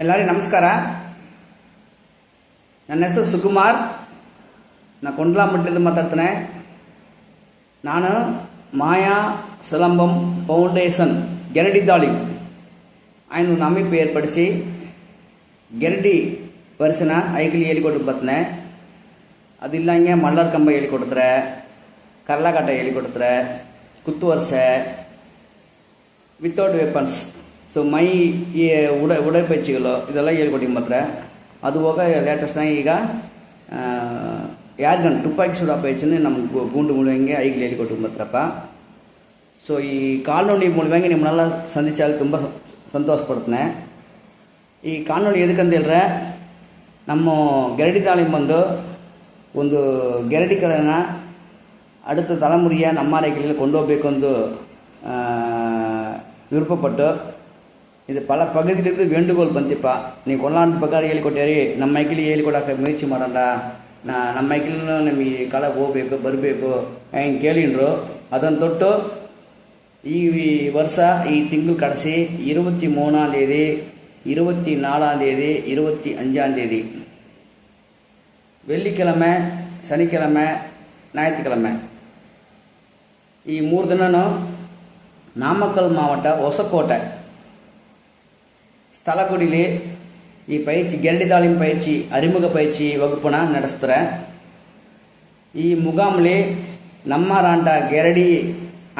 ಎಲ್ಲರಿಗೂ ನಮಸ್ಕಾರ ನನ್ನ ಹೆಸರು ಸುಕುಮಾರ್ ನಾ ಕೊಂಡ್ಲಾಮಟ್ಟಿಂದ ಮಾತಾಡ್ತೇನೆ ನಾನು ಮಾಯಾ ಸಿಲಂಬಂ ಫೌಂಡೇಶನ್ ಗೆರಡಿ ದಾಳಿ ఆయన నమ్మింపు ఏర్పరిచి ಗೆರಡಿ ವರ್ಷನ ಐಕಲಿ ಹೇಳಿಕೊಟ್ಟು ಬರ್ತನೆ ಅದಿಲ್ಲಂಗೆ ಮಳ್ಳರ್ ಕಂಬ ಹೇಳಿಕೊಡ್ತಾರೆ ಕರ್ಲಾಕಟ್ಟ ಹೇಳಿಕೊಡ್ತಾರೆ ಕುತ್ತು ವರ್ಷ ವಿತೌಟ್ ವೆಪನ್ಸ್ ஸோ ಮೈ ಈ ಉಡ ಉಡಲ್ಪಯಿಗಳು ಇದೆಲ್ಲ ಹೇಳ್ಕೊಟ್ಟಿಗೆ ಮಾತ್ರ ಅದು ಹೋಗ ಲೇಟೆಸ್ಟಾಗಿ ಈಗ ಯಾರ್ಗನ್ ತುಪ್ಪಾಕಿ ಸುಡೋ ಪೇಚನ್ನು ನಮ್ಗೆ ಗೂಂಡು ಮುಳುವಂಗೆ ಈಗ ಹೇಳ್ಕೊಟ್ಟಿಗೆ ಮಾತ್ರಪ್ಪ ಸೊ ಈ ಕಾಲ್ನೋಡಿ ಮೂಲವಾಗಿ ನಿಮ್ಮನ್ನೆಲ್ಲ ಸಂಧಿಸಲು ತುಂಬ ಸಂತೋಷ ಪಡ್ತೇನೆ ಈ ಕಾಲ್ನೋಡಿ ಎದಕ್ಕಂತ ಹೇಳಿದ್ರೆ ನಮ್ಮ ಗೆರಡಿ ತಾಳಿಗೆ ಬಂದು ಒಂದು ಗೆರಡಿಗಳನ್ನು அடுத்த தலைமுறையாக நம்ம அறைகளில் கொண்டு ಹೋಗ್ಬೇಕೆಂದು ವಿರೂಪಪಟ್ಟು ಇದು ಪಲ ಪಗದಿಲಿದ್ದು ವೇಂಡುಗೋಲ್ ಬಂದಿಪ್ಪ ನೀವು ಕೊಲ್ಲಾಂಡ ಪ್ರಕಾರ ಹೇಳಿಕೊಟ್ಟೇರಿ ನಮ್ಮ ಮೈಕಲಿ ಹೇಳಿಕೊಡಕ್ಕೆ ಮುಯತ್ಸಿ ಮಾಡೋಣ ನಾ ನಮ್ಮ ಮೈಕಲೂ ನಮಗೆ ಕಾಲಕ್ಕೆ ಹೋಗ್ಬೇಕು ಬರಬೇಕು ಹೆಂಗೆ ಕೇಳಿಂಡ್ರು ಅದನ್ನು ತೊಟ್ಟು ಈ ವರ್ಷ ಈ ತಿಂಗಳು ಕಡೆಸಿ இருபத்தி மூணாம் தேதி இருபத்தி நாலாம் தேதி இருபத்தி அஞ்சாம் தேதி வெள்ளிக்கிழமை சனிக்கிழமை ஞாயிற்றுக்கிழமை ಈ ಮೂರು ದಿನವೂ ನಾಮಕ್ಕಲ್ ಮಾವಟ ಹೊಸಕೋಟೆ ತಲಕೂರಿಲಿ ಈ ಪೈಚಿ ಗೆರಡಿ ದಾಳಿಂಬ பயிற்சி ಅರಿಮುಗ ಪೈಚಿ ವಗುಪಣ ನಡೆಸ್ತಾರೆ ಈ ಮುಗಾಮ್ಲಿ ನಮ್ಮ ರಾಂಡ ಗೆರಡಿ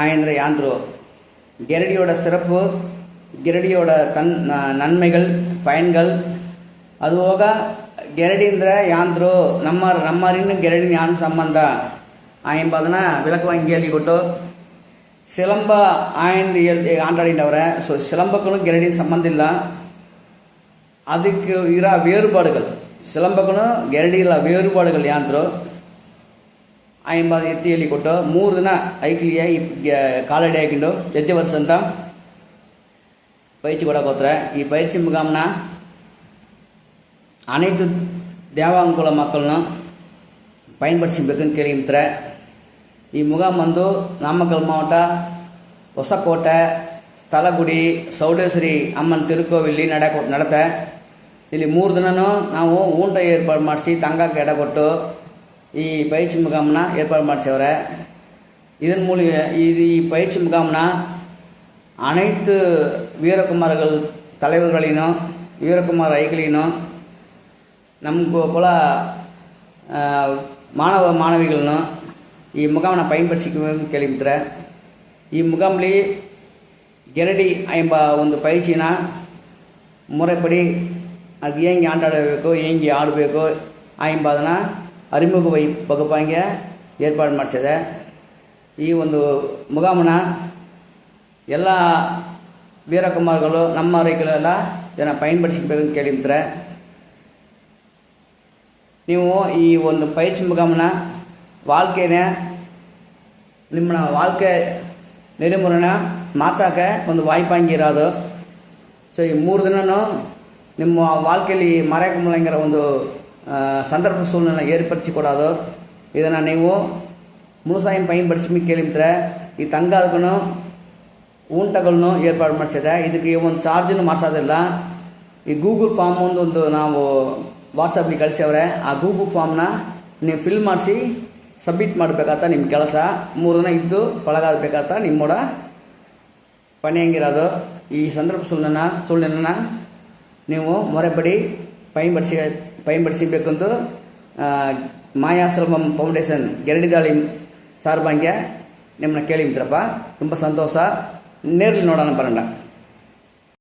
ஆயந்திர யாந்திரோ. கெரடியோட சிறப்பு கெரடியோட தன் நன்மைகள் பயன்கள். அது போக கெரடிந்திர யாந்திரோ நம்ம நம்மரின்னு கெரடி ஞான் சம்பந்த. ஆயம் பார்த்தோன்னா விளக்கு வாங்கி கேள்வி கொட்டோ. சிலம்ப ஆயந்து ஆண்டாடின்றவரை. ஸோ சிலம்பக்களும் கெரடியும் சம்மந்தம் இல்லை. ಅದಕ್ಕೆ ಇರೋ ವೇರುಪಾಡುಗಳು ಸಿಲಂಬಕ್ಕೂ ಗೆರಡಿಗಳ ವೇರುಪಾಡುಗಳು ಯಾಂತ್ರೋ ಐಂಬಾದ ಎತ್ತಿ ಎಲ್ಲಿ ಕೊಟ್ಟು ಮೂರು ದಿನ ಐಕ್ಲಿಯ ಈ ಕಾಲಡಿ ಹಾಕೊಂಡು ಎತ್ತಿ ವರ್ಷ ಅಂತ ಪೈಚಿ ಕೊಡೋಕೋತ್ರೆ ಈ ಪೈಚಿ ಮುಖಾಮ್ನ அனைத்து தேவாங்குல மக்களும் பயன்படுத்திக்குன்னு கேள்வித்துற ಈ ಮುಗಾಮ್ ಬಂದು ನಾಮಕಲ್ ಮಾವಟ ಹೊಸಕೋಟೆ ಸ್ಥಳಗುಡಿ ಸೌಡೇಶ್ವರಿ ಅಮ್ಮನ ತಿರುಕೋವಿಲ್ಲಿ ನಡೆ ನಡತೆ ಇಲ್ಲಿ ಮೂರು ದಿನವೂ ನಾವು ಊಟ ಏರ್ಪಾಡು ಮಾಡಿಸಿ ತಂಗಕ್ಕೆ ಎಡ ಕೊಟ್ಟು ಈ ಪೈಚಿ ಮುಖಾಮನ ಏರ್ಪಾಡು ಮಾಡಿಸವ್ರೆ இதன் மூலிய இது பயிற்சி முகாம்னா அனைத்து வீரகுமார்கள் தலைவர்களினும் வீரகுமார் ஐகளினும் நமக்கு போல் ಮಾನವ மாணவிகளும் ಈ ಮುಖಾಮನ್ನು ಪಯನ್ಪಡಿಸಿಕೊಂಡು ಕೇಳಿಬಿಟ್ರೆ ಈ ಮುಗಾಮಲ್ಲಿ ಗೆರಡಿ ಎಂಬ ಒಂದು ಪೈಚಿನ ಮುರೆಪಡಿ ಅದು ಹೆಂಗೆ ಆಟಾಡಬೇಕು, ಹೆಂಗೆ ಆಡಬೇಕು, ಆ ಎಂಬ ಅದನ್ನು ಅರಿಮುಖ ವೈ ಬಗಪಾಂಗೆ ಏರ್ಪಾಡು ಮಾಡಿಸಿದೆ. ಈ ಒಂದು ಮುಗಾಮನ ಎಲ್ಲ ವೀರಕುಮಾರ್ಗಳು, ನಮ್ಮ ರೈತರೆಲ್ಲ ಜನ ಪಯನ್ಪಡಿಸಬೇಕು ಅಂತ ಕೇಳಿದ್ರೆ ನೀವು ಈ ಒಂದು ಪೈಚ್ ಮುಗಾಮನ ವಾಲ್ಕೆನೇ ನಿಮ್ಮ ವಾಲ್ಕೆ ನೆರೆಮುರನ ಮಾತಾಕೆ ಒಂದು ವಾಯ್ಪಾಂಗಿರೋದು. ಸೊ, ಈ ಮೂರು ದಿನವೂ ನಿಮ್ಮ வாழ்க்கைಯಲ್ಲಿ ಮಾರ್ಯಾಕ ಮುಳ್ಳಂಗಿರ ಒಂದು ಸಂದರ್ಭ ಏರ್ಪರ್ಚಿ ಕೊಡೋದು ಇದನ್ನು ನೀವು ಮುಳುಸಾಯಿನ ಪಯನ್ಪಡಿಸಿ ಕೇಳಿದ್ರೆ ಈ ತಂಗಾದಕ್ಕೂ ಊಂಟಗಳನ್ನು ಏರ್ಪಾಡು ಮಾಡಿಸಿದೆ. ಇದಕ್ಕೆ ಒಂದು ಚಾರ್ಜನ್ನು ಮಾಡಿಸೋದಿಲ್ಲ. ಈ ಗೂಗಲ್ ಫಾರ್ಮ್ ಒಂದು ಒಂದು ನಾವು ಕಳ್ಸಿ ಕಳಿಸ್ಯವ್ರೆ. ಆ ಗೂಗಲ್ ಫಾರ್ಮ್ನ ನೀವು ಫಿಲ್ ಮಾಡಿಸಿ, ಸಬ್ಮಿಟ್ ಮಾಡಬೇಕಂತ ನಿಮ್ಮ ಕೆಲಸ. ಮೂರನ್ನ ಇದ್ದು ಒಳಗಾಗಬೇಕಂತ ನಿಮ್ಮೋಡ ಪಣಿಯಂಗಿರೋದು. ಈ ಸಂದರ್ಭ ಸುಳ್ಳನ್ನು ಸುಳ್ಳನ್ನು ನೀವು ಮೊರೆಪಡಿ ಪಯನ್ಪಡಿಸಿ ಪಯನ್ಪಡಿಸಬೇಕೆಂದು ಮಾಯಾಶ್ರಮಂ ಫೌಂಡೇಶನ್ ಗೆರಡಿದಾಳಿ ಸಾರ್ಭಾಂಗ್ಯ ನಿಮ್ಮನ್ನ ಕೇಳಿದ್ರಪ್ಪ ತುಂಬ ಸಂತೋಷ ನೇರಲ್ಲಿ ನೋಡೋಣ ಬರೋಣ